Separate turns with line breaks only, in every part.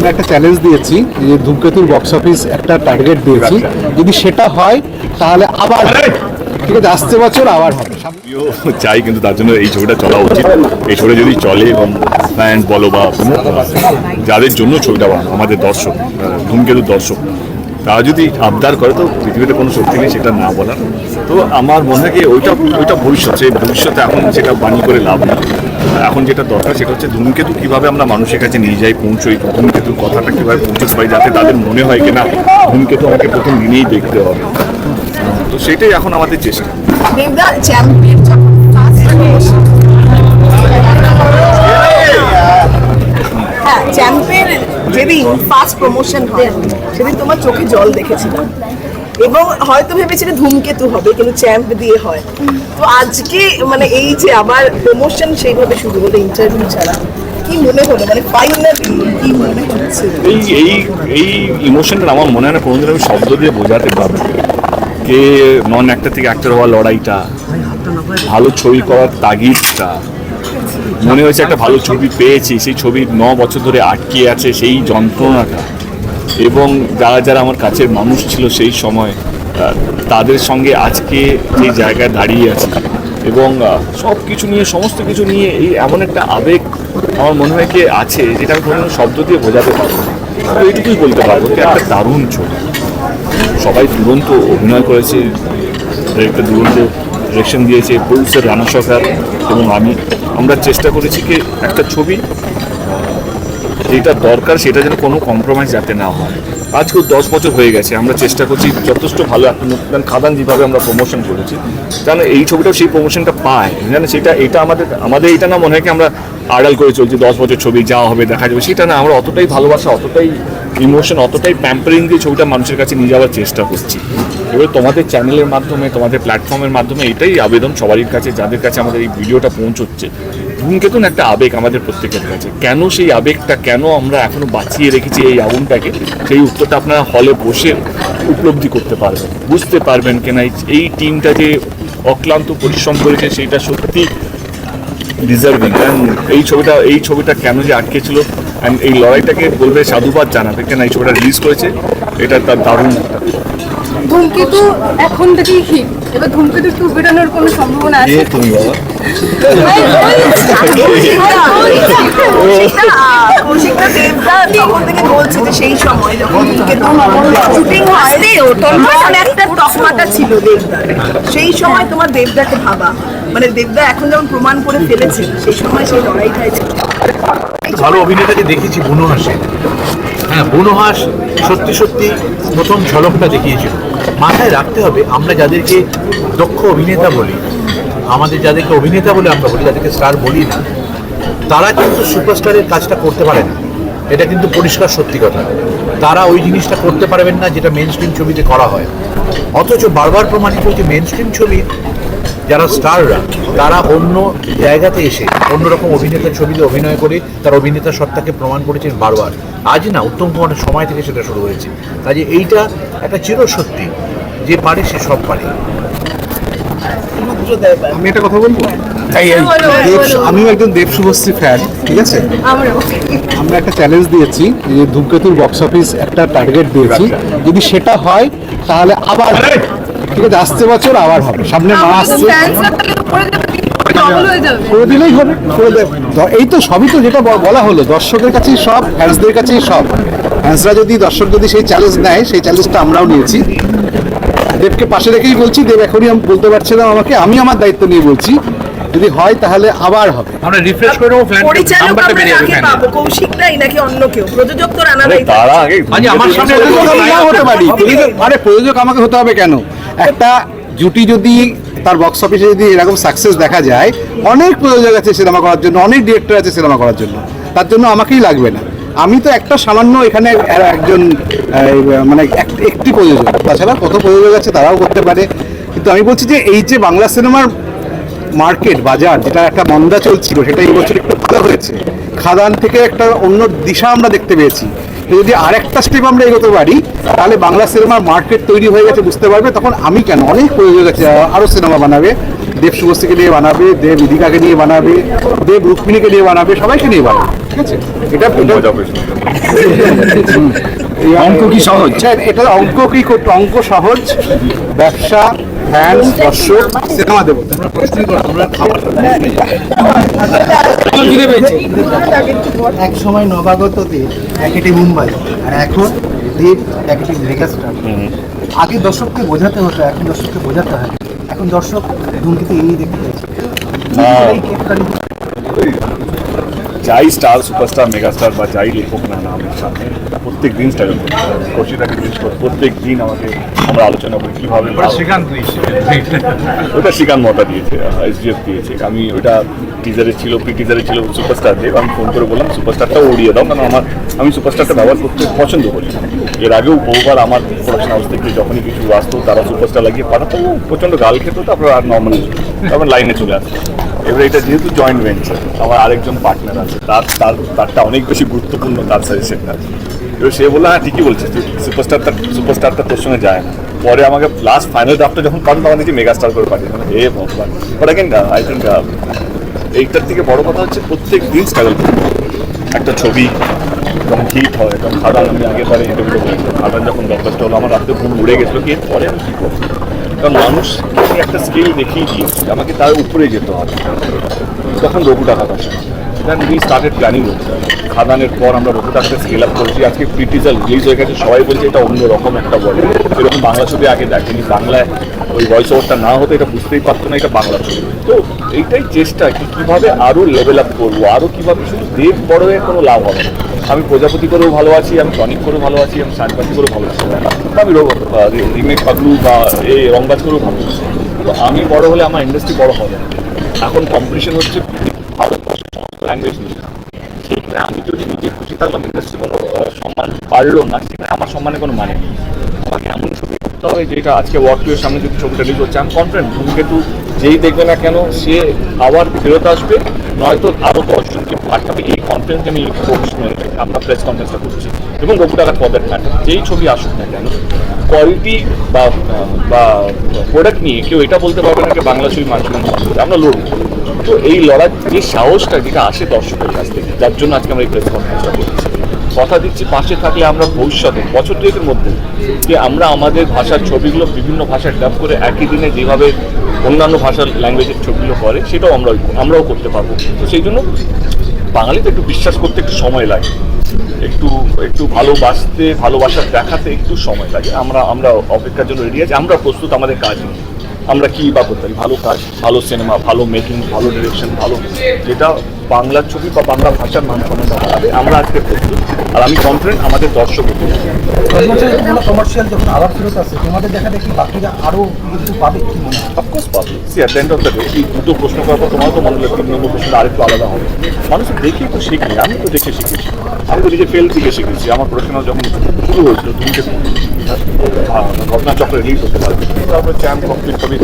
আমরা একটা চ্যালেঞ্জ দিয়েছি যে ধূমকেতুর বক্স অফিস একটা টার্গেট দিয়েছি। যদি সেটা হয় তাহলে আবার ঠিক আছে আসছে বছর আবার হবে।
চাই কিন্তু তার জন্য এই ছবিটা চলা উচিত। এই ছবিটা যদি চলে এবং ফ্যান বলো বা যাদের জন্য ছবিটা বানানো আমাদের দর্শক ধূমকেতুর দর্শক তারা যদি আবদার করে তো পৃথিবীতে কোনো শক্তি নেই সেটা না বলার। তো আমার মনে হয় ওইটা ওইটা ভবিষ্যৎ, সেই ভবিষ্যতে এখন সেটা বানিয়ে করে লাভ নেই। এখন যেটা দরকার সেটা হচ্ছে ধূমকেতু কীভাবে আমরা মানুষের কাছে নিয়ে যাই, পৌঁছই, ধূমকেতুর কথাটা কীভাবে পৌঁছতে পারি যাতে তাদের মনে হয় কি না ধূমকেতু আমাকে প্রথম দিনেই দেখতে হবে। তো সেটাই এখন আমাদের চেষ্টা।
হ্যাঁ যেদিন ফার্স্ট প্রমোশন হয়, সেদিন তোমার চোখে জল দেখেছিলাম এবং হয়তো ভেবেছিলে ধূমকেতু হবে, কিন্তু চ্যাম্প দিয়ে হয়। তো আজকে মানে এই যে আবার প্রমোশন সেইভাবে শুরু হলো ইন্টারভিউ ছাড়া, কি মনে মানে
এই এই এই ইমোশনটা আমার মনে হয় আমি শব্দ দিয়ে বোঝাতে পারব। নন থেকে লড়াইটা, ভালো ছবি তাগিদটা, মনে হয়েছে একটা ভালো ছবি পেয়েছি, সেই ছবি ন বছর ধরে আটকে আছে সেই যন্ত্রণাটা। এবং যারা যারা আমার কাছের মানুষ ছিল সেই সময় তাদের সঙ্গে আজকে যে জায়গায় দাঁড়িয়ে আছে। এবং সব কিছু নিয়ে, সমস্ত কিছু নিয়ে এই এমন একটা আবেগ আমার মনে হয় কি আছে, যেটা আমি কোনো শব্দ দিয়ে বোঝাতে পারব তো এইটুকুই বলতে পারব যে একটা দারুণ ছবি। সবাই দুরন্ত অভিনয় করেছে একটা দুরন্ত ডিরেকশন দিয়েছে প্রডিউসার রানা সরকার এবং আমি। আমরা চেষ্টা করেছি কি একটা ছবি যেটা দরকার সেটা যেন কোনো কম্প্রোমাইজ যাতে না হয়। আজকেও দশ বছর হয়ে গেছে, আমরা চেষ্টা করছি যথেষ্ট ভালো একটা মুক্তান খাদান যেভাবে আমরা প্রমোশন করেছি। তাহলে এই ছবিটাও সেই প্রমোশনটা পায়। জানে সেটা এটা আমাদের আমাদের এটা না মনে হয় কি আমরা আড়াল করে চলছি, দশ বছর ছবি যা হবে দেখা যাবে। সেটা না, আমরা অতটাই ভালোবাসা, অতটাই ইমোশন অতটাই প্যাম্পারিং দিয়ে ছবিটা মানুষের কাছে নিয়ে যাওয়ার চেষ্টা করছি। এবার তোমাদের চ্যানেলের মাধ্যমে, তোমাদের প্ল্যাটফর্মের মাধ্যমে এটাই আবেদন সবারই কাছে, যাদের কাছে আমাদের এই ভিডিওটা পৌঁছচ্ছে। ধূমকেতুন একটা আবেগ আমাদের প্রত্যেকের কাছে। কেন সেই আবেগটা কেন আমরা এখনও বাঁচিয়ে রেখেছি এই আগুনটাকে? সেই উত্তরটা আপনারা হলে বসে উপলব্ধি করতে পারবেন। বুঝতে পারবেন কেন এই- এই টিমটা যে অক্লান্ত পরিশ্রম করেছে সেইটা সত্যি ডিজার্ভিং এই ছবিটা এই ছবিটা কেন যে আটকে ছিল অ্যান্ড এই লড়াইটাকে বলবে সাধুবাদ জানাবে কেন এই ছবিটা রিলিজ করেছে? এটা তার দারুণ একটা
ধূমকেতু এখন থেকেই হিট এবার ধূমকেতু টু বেরোনোর কোনো সম্ভাবনা আছে?
তুমি বাবা?
ছিল সেই সময় তোমার দেবদাকে ভাবা মানে দেবদা এখন যেমন প্রমাণ করে ফেলেছে সেই সময় সেই লড়াইটাই ছিল
ভালো অভিনেতাকে দেখেছি, বুনো হাসে। হ্যাঁ বুনো হাস সত্যি সত্যি প্রথম ঝলকটা দেখিয়েছিল। মাথায় রাখতে হবে, আমরা যাদেরকে দক্ষ অভিনেতা বলি আমাদের যাদেরকে অভিনেতা বলে আমরা বলি, যাদেরকে স্টার বলি না, তারা কিন্তু সুপারস্টারের কাজটা করতে পারে না। এটা কিন্তু পরিষ্কার সত্যি কথা। তারা ওই জিনিসটা করতে পারবেন না যেটা মেন স্ট্রিম ছবিতে করা হয়। অথচ বারবার প্রমাণিত হচ্ছে মেন স্ট্রিম ছবির যারা স্টাররা তারা অন্য জায়গাতে এসে, অন্যরকম অভিনেতার ছবিতে অভিনয় করে, তার অভিনেতা সত্তাকে প্রমাণ করেছেন বারবার। আজ না, উত্তম কুমারের সময় থেকে সেটা শুরু হয়েছে। কাজে এইটা একটা চিরসত্যি। যে পারে, সে সব পারে।
আমি একটা কথা বলব? দেব আমিও একজন দেব শুভশ্রী ফ্যান ঠিক আছে? আমরা একটা চ্যালেঞ্জ দিয়েছি যে ধূমকেতুর বক্স অফিস একটা টার্গেট দিয়েছি। যদি সেটা হয় তাহলে আবার ঠিক আছে আসছে বছর আবার হবে। সামনে মা আসছে।
করে হয়ে
দিলেই হবে করে দেবে। এই তো সবই তো যেটা বলা হলো দর্শকের কাছেই সব ফ্যান্সদের কাছেই সব। ফ্যান্সরা যদি দর্শক যদি সেই চ্যালেঞ্জ নেয় সেই চ্যালেঞ্জটা আমরাও নিয়েছি। দেবকে পাশে রেখেই বলছি দেব এখনই আমি বলতে পারছিলাম আমাকে আমি আমার দায়িত্ব নিয়ে বলছি যদি হয় তাহলে আবার হবে।
আমরা রিফ্রেশ করে ফ্ল্যান
পরিচালক
নাম্বারটা
আমরা
বেরিয়ে যাবে
কাকে পাবো কৌশিকটাই নাকি অন্য কেউ? প্রযোজক তো রানা দায়িত্ব
তারা আগে
আজ আমার সামনে
নাও হতে পারি। আরে প্রযোজক আমাকে হতে হবে কেন? একটা জুটি যদি তার বক্স অফিসে যদি এরকম সাকসেস দেখা যায় অনেক প্রযোজক আছে সিনেমা করার জন্য অনেক ডিরেক্টর আছে সিনেমা করার জন্য তার জন্য আমাকেই লাগবে না। আমি তো একটা সামান্য এখানে একজন মানে একটি প্রযোজক। তাছাড়া কত প্রযোজক আছে তারাও করতে পারে। কিন্তু আমি বলছি যে এই যে বাংলা সিনেমার মার্কেট, বাজার, যেটা একটা মন্দা চলছিল, সেটা এই বছর একটু ভালো হয়েছে। খাদান থেকে একটা অন্য দিশা আমরা দেখতে পেয়েছি। যদি আরেকটা স্টেপ আমরা এগোতে পারি, তাহলে বাংলা সিনেমার মার্কেট তৈরি হয়ে গেছে, বুঝতে পারবে। তখন আমি কেন? অনেক প্রয়োজন আছে আরও সিনেমা বানাবে। দেব শুভশ্রীকে নিয়ে বানাবে দেব ইদিকাকে নিয়ে বানাবে দেব রুক্মিণীকে নিয়ে বানাবে সবাইকে নিয়ে বানাবে ঠিক আছে? এটা অঙ্ক কি সহজ? এটা অঙ্ক কি করতে অঙ্ক সহজ? ব্যবসা ফ্যান্স দর্শক সিনেমা দেবো।
এক সময় নবাগত দেব প্যাকেটে মুম্বাই আর এখন দেব প্যাকেটে মেগাস্টার। আগে দর্শককে বোঝাতে হতো এখন দর্শককে বোঝাতে হয়। দর্শক ধূমকেতু এই দেখতে চাইছে
যাই স্টার সুপারস্টার মেগাস্টার বা যাই লেখক না না আমার সামনে প্রত্যেক দিন স্ট্রাগল কচিটাকে জিজ্ঞেস করে প্রত্যেক দিন আমাকে আমরা আলোচনা করি কীভাবে
শ্রীকান্ত
ওটা শ্রীকান্ত মতা দিয়েছে এসডিএফ দিয়েছে। আমি ওটা টিজারে ছিল প্রি টিজারে ছিল সুপারস্টার দেব আমি ফোন করে বললাম সুপারস্টারটাও উড়িয়ে দাও। কারণ আমার আমি সুপারস্টারটা ব্যবহার করতে পছন্দ করি এর আগেও বহুবার আমার প্রোডাকশন হাউস থেকে যখনই কিছু আসতো তারা সুপারস্টার লাগিয়ে পাঠাতো প্রচণ্ড গাল খেত তারপর আর নর্মাল তারপর লাইনে চলে আসতো। এবার এটা যেহেতু জয়েন্ট ভেঞ্চার আমার আরেকজন পার্টনার আছে, তার তার, তারটা অনেক বেশি গুরুত্বপূর্ণ তার সাজেশনটা এবার সে বলল হ্যাঁ ঠিকই বলছিস, তুই সুপারস্টারটা সুপারস্টারটা তোর সঙ্গে যায় না। পরে আমাকে লাস্ট ফাইনাল ড্রাফটটা যখন পাঠানো তখন দেখছি মেগাস্টার করে পাঠিয়ে এ ভগবান। বাট অ্যাগেন আই থিঙ্ক এইটার থেকে বড় কথা হচ্ছে প্রত্যেক দিন স্ট্রাগল একটা ছবি যখন হিট হয়, তখন খাদান আমি আগের বারে ইন্টারভিউ করেছিলাম খাদান যখন ব্লকবাস্টার হলো, আমার রাত্রে ঘুম উড়ে গেছিল, কি পরে আমি কী করব? কারণ মানুষ একটা স্কেল দেখিয়ে দিয়েছি আমাকে তার উপরে যেতে হবে। তখন রঘু টাকা আসে দেন উই স্টার্টেড প্ল্যানিং খাদানের পর আমরা রঘু টাকাতে স্কেল আপ করেছি। আজকে ক্রিটিক্যাল রিলিজ হয়ে গেছে। সবাই বলছে এটা অন্য রকম একটা বলে। এরকম বাংলা ছবি আগে দেখেনি। বাংলায় ওই ভয়েস ওভারটা না হতো এটা বুঝতেই পারতো না এটা বাংলা ছবি। তো এইটাই চেষ্টা কি কীভাবে আরও লেভেল আপ করব আরও কীভাবে শুধু দেব বড় হয়ে কোনো লাভ হবে না। আমি প্রজাপতি করেও ভালো আছি, আমি টনিক করেও ভালো আছি, আমি সানপাতি করেও ভালো আছি। আমি রিমেক পাগলু বা এই রংবাজ করেও ভালো আছি। তো আমি বড় হলে আমার ইন্ডাস্ট্রি বড় হবে এখন কম্পিটিশন হচ্ছে ল্যাঙ্গুয়েজ নিয়ে। ঠিক আমি যদি নিজে খুশি থাকলাম ইন্ডাস্ট্রি কোনো সম্মান পারল না, সেখানে আমার সম্মানে কোনো মানে নেই। আমাকে এমন ছবি করতে হবে যেটা আজকে ওয়ার্ক সামনে যদি ছবিটা রিলিজ হচ্ছে, আমি কনফিডেন্ট ধূমকেতু যেই দেখবে না কেন, সে আবার ফেরত আসবে। নয়তো আরও দশজনকে পাঠাবে। এই কনফিডেন্স আমি আমরা প্রেস কনফারেন্সটা করছি। এবং বহু টাকা ফর দ্যাট ম্যাটার যেই ছবি আসুক না কেন কোয়ালিটি বা বা প্রোডাক্ট নিয়ে কেউ এটা বলতে পারবে না যে বাংলা ছবি মানুষ মানুষ আমরা লড়বো। তো এই লড়াই যে সাহসটা যেটা আসে দর্শকের কাছ থেকে, যার জন্য আজকে আমরা এই প্রেস কনফারেন্সটা করছি। কথা দিচ্ছি, পাশে থাকলে আমরা ভবিষ্যতে, বছর দুয়েকের মধ্যে, যে আমরা আমাদের ভাষার ছবিগুলো বিভিন্ন ভাষায় ডাব করে একই দিনে যেভাবে অন্যান্য ভাষার ল্যাঙ্গুয়েজের ছবিগুলো করে, সেটাও আমরা আমরাও করতে পারব। তো সেই জন্য বাঙালিতে একটু বিশ্বাস করতে একটু সময় লাগে। একটু একটু ভালোবাসতে ভালোবাসার দেখাতে একটু সময় লাগে। আমরা আমরা অপেক্ষার জন্য রেডি আছি। আমরা প্রস্তুত, আমাদের কাজ আমরা কী বা করতে পারি? ভালো কাজ, ভালো সিনেমা ভালো মেকিং ভালো ডিরেকশন ভালো যেটা বাংলা ছবি বা বাংলা ভাষার মান সম্মানটা বাড়াবে আমরা আজকে প্রস্তুত। আর আমি কনফিডেন্ট আমাদের দর্শক
কমার্শিয়াল যখন আবার ফেরত আসে তোমাদের দেখা দেখি বাকিরা আরও কিছু পাবে কি মনে হয়?
অফকোর্স পাবো। See at end of the day এই দুটো প্রশ্ন করার পর তোমার তো মনে হলো তিন নম্বর প্রশ্নটা আরেকটু আলাদা হবে। মানুষ দেখেই তো শিখে আমি তো দেখে শিখেছি। আমি তো নিজে ফেল থেকে শিখেছি। আমার প্রফেশনাল যখন শুরু হয়েছিল তুমি ঘটনা চক্র রিলিজ হতে পারবে চ্যাম্প কমপ্লিট হবে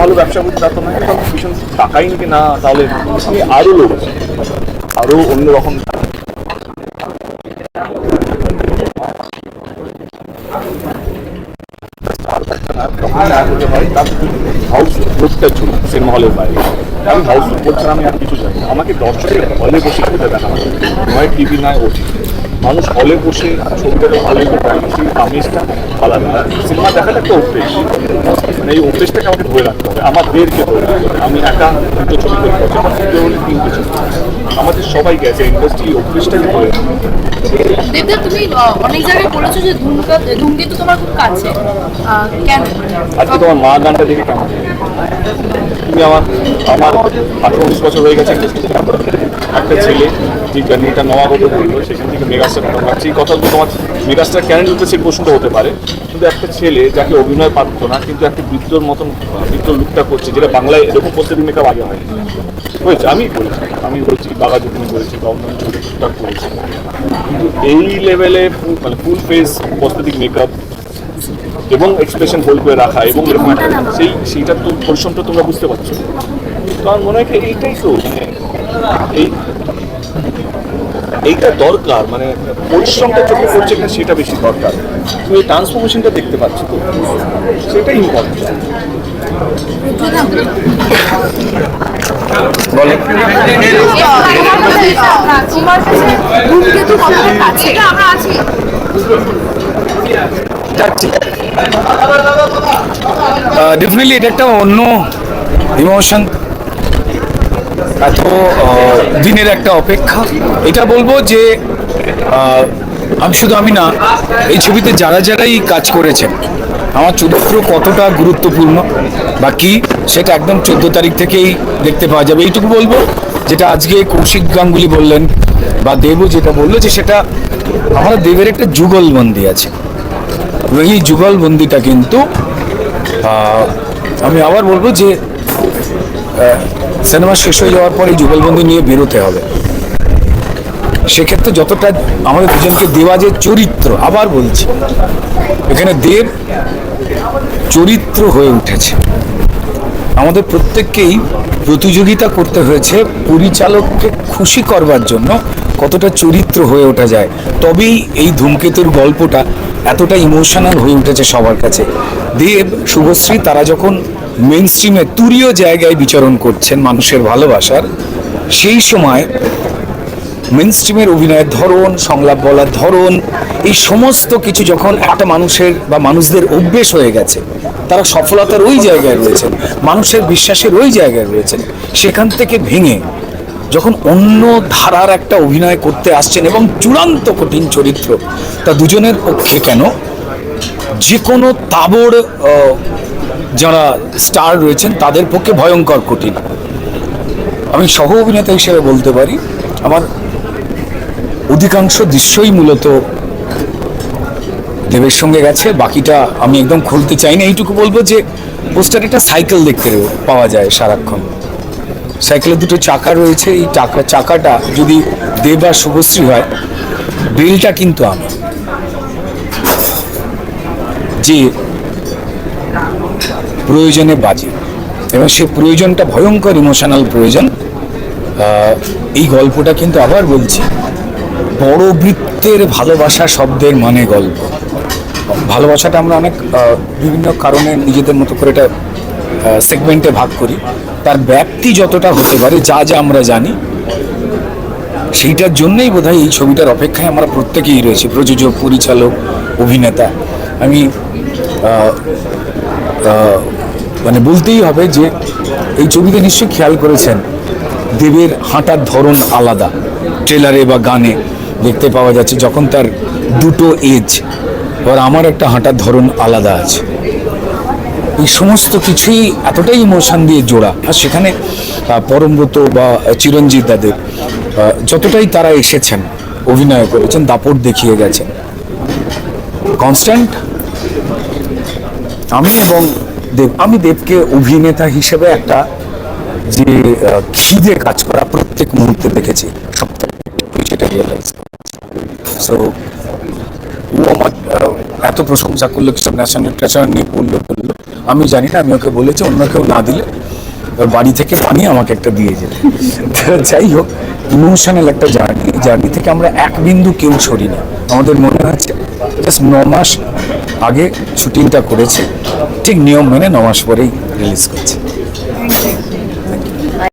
ভালো ব্যবসা করতে কারণ ভীষণ টাকাই না, তাহলে আমি আরও লোক আরও অন্যরকম সিনেমা হলের বাইরে। আমি হাউস বলছিলাম আমি আর কিছু জানি আমাকে দর্শকের হলে বসে খেতে দেখা হয়। নয় টিভি নয় ওটি মানুষ হলে বসে ছবিটাকে ভালো করে সেই আমেজটা আলাদা সিনেমা দেখাটা একটা অভ্যেস। মানে এই অভ্যেসটাকে আমাকে ধরে রাখতে হবে আমাদেরকে ধরে রাখতে হবে। আমি একা দুটো ছবি করে পাচ্ছি আমার দুটো হলে তিনটে ছবি আমাদের সবাই গেছে ইন্ডাস্ট্রি অভ্যেসটাকে ধরে
দেবদা তুমি অনেক জায়গায় বলেছ যে ধূমকা ধূমকেতু তোমার খুব কাছে। কেন?
আজকে তোমার মা গানটা দেখে কেমন? তুমি আমার আমার আঠারো উনিশ বছর হয়ে গেছে একটা ছেলে যে জার্নিটা নবাগত বলল, সেখান থেকে মেগাস্টার ভাবছি। এই কথাগুলো তোমার মেগাস্টার কেন নিতে সেই প্রশ্নটা হতে পারে। কিন্তু একটা ছেলে যাকে অভিনয় পারতো না, কিন্তু একটা বৃদ্ধর মতন বৃদ্ধ লুকটা করছে, যেটা বাংলায় এরকম প্রস্তুতি মেকআপ আগে হয় হয়েছে, আমি করেছি আমি বলছি বাবা যখন করেছি গভর্নমেন্ট টুকটাক করেছি কিন্তু এই লেভেলে মানে ফুল ফেস প্রস্তুতিক মেকআপ এবং এক্সপ্রেশন হোল্ড করে রাখা এবং এরকম সেই, সেইটার তো পরিশ্রমটা তোমরা বুঝতে পারছ। তো আমার মনে হয় এইটাই তো মানে এই এইটা দরকার মানে পরিশ্রমটা চোখে পড়ছে কিনা সেটা বেশি দরকার। তুমি এই ট্রান্সফরমেশনটা দেখতে পাচ্ছ তো? সেটাই ইম্পর্টেন্ট
ডেফিনেটলি এটা একটা অন্য ইমোশন এত দিনের একটা অপেক্ষা। এটা বলব যে আমি শুধু আমি না, এই ছবিতে যারা যারাই কাজ করেছেন, আমার চরিত্র কতটা গুরুত্বপূর্ণ বা কি, সেটা একদম চোদ্দ তারিখ থেকেই দেখতে পাওয়া যাবে। এইটুকু বলব, যেটা আজকে কৌশিক গাঙ্গুলি বললেন, বা দেবও যেটা বলল, যে সেটা আমার দেবের একটা যুগলবন্দি আছে। এই যুগলবন্দিটা কিন্তু আমি আবার বলব যে সিনেমা শেষ হয়ে যাওয়ার পরে যুগলবন্দি নিয়ে বেরোতে হবে। সেক্ষেত্রে যতটা আমাদের দুজনকে দেওয়া যে চরিত্র, আবার বলছি, এখানে দেব চরিত্র হয়ে উঠেছে। আমাদের প্রত্যেককেই প্রতিযোগিতা করতে হয়েছে পরিচালককে খুশি করবার জন্য কতটা চরিত্র হয়ে ওঠা যায়। তবেই এই ধূমকেতুর গল্পটা এতটা ইমোশনাল হয়ে উঠেছে সবার কাছে। দেব, শুভশ্রী, তারা যখন মেন স্ট্রিমে তুরীয় জায়গায় বিচরণ করছেন মানুষের ভালোবাসার, সেই সময় মেন স্ট্রিমের অভিনয়ের ধরন, সংলাপ বলার ধরন, এই সমস্ত কিছু যখন একটা মানুষের বা মানুষদের অভ্যেস হয়ে গেছে, তারা সফলতার ওই জায়গায় রয়েছেন, মানুষের বিশ্বাসের ওই জায়গায় রয়েছেন, সেখান থেকে ভেঙে যখন অন্য ধারার একটা অভিনয় করতে আসছেন এবং চূড়ান্ত কঠিন চরিত্র, তা দুজনের পক্ষে কেন? যে কোনো তাবড় যারা স্টার রয়েছেন, তাদের পক্ষে ভয়ঙ্কর কঠিন। আমি সহ অভিনেতা হিসেবে বলতে পারি, আমার অধিকাংশ দৃশ্যই মূলত দেবের সঙ্গে গেছে, বাকিটা আমি একদম খুলতে চাই না এইটুকু বলব যে, পোস্টার একটা সাইকেল দেখতে পাওয়া যায় সারাক্ষণ। সাইকেলের দুটো চাকা রয়েছে, এই চাকা চাকাটা যদি দেব আর শুভশ্রী হয়, বেলটা কিন্তু আমি যে প্রয়োজনে বাজে। এবং সে প্রয়োজনটা ভয়ঙ্কর ইমোশনাল প্রয়োজন। এই গল্পটা কিন্তু আবার বলছি, বড় বৃত্তের ভালোবাসা শব্দের মানে গল্প। ভালোবাসাটা আমরা অনেক বিভিন্ন কারণে নিজেদের মতো করে এটা সেগমেন্টে ভাগ করি। তার ব্যাপ্তি যতটা হতে পারে, যা যা আমরা জানি, সেইটার জন্যই বোধহয় এই ছবিটার অপেক্ষায় আমরা প্রত্যেকেই রয়েছি। প্রযোজক, পরিচালক, অভিনেতা। আমি মানে বলতেই হবে যে এই ছবিতে নিশ্চয়ই খেয়াল করেছেন। দেবের হাঁটার ধরন আলাদা। ট্রেলারে বা গানে দেখতে পাওয়া যাচ্ছে যখন তার দুটো এজ এবার আমার একটা হাঁটার ধরন আলাদা আছে। এই সমস্ত কিছুই এতটাই ইমোশন দিয়ে জোড়া। আর সেখানে পরমব্রত বা চিরঞ্জিত দাদের যতটাই তারা এসেছেন, অভিনয় করেছেন, দাপট দেখিয়ে গেছেন। কনস্ট্যান্ট আমি এবং দেব আমি দেবকে অভিনেতা হিসেবে একটা যে খিদে কাজ করা প্রত্যেক মুহূর্তে দেখেছি। সো আমার এত প্রশংসা করল, কিছু ন্যাশনাল ট্রেশন নিয়ে পড়ল বলল। আমি জানি না, আমি ওকে বলেছি, অন্য কেউ না দিলে বাড়ি থেকে বানিয়ে আমাকে একটা দিয়ে যেত। যাই হোক ইমোশনাল একটা জার্নি জার্নি থেকে আমরা এক বিন্দু কেউ সরি না আমাদের মনে হচ্ছে জাস্ট ন মাস আগে শুটিংটা করেছে। ঠিক নিয়ম মেনে নমাস পরেই রিলিজ করছে।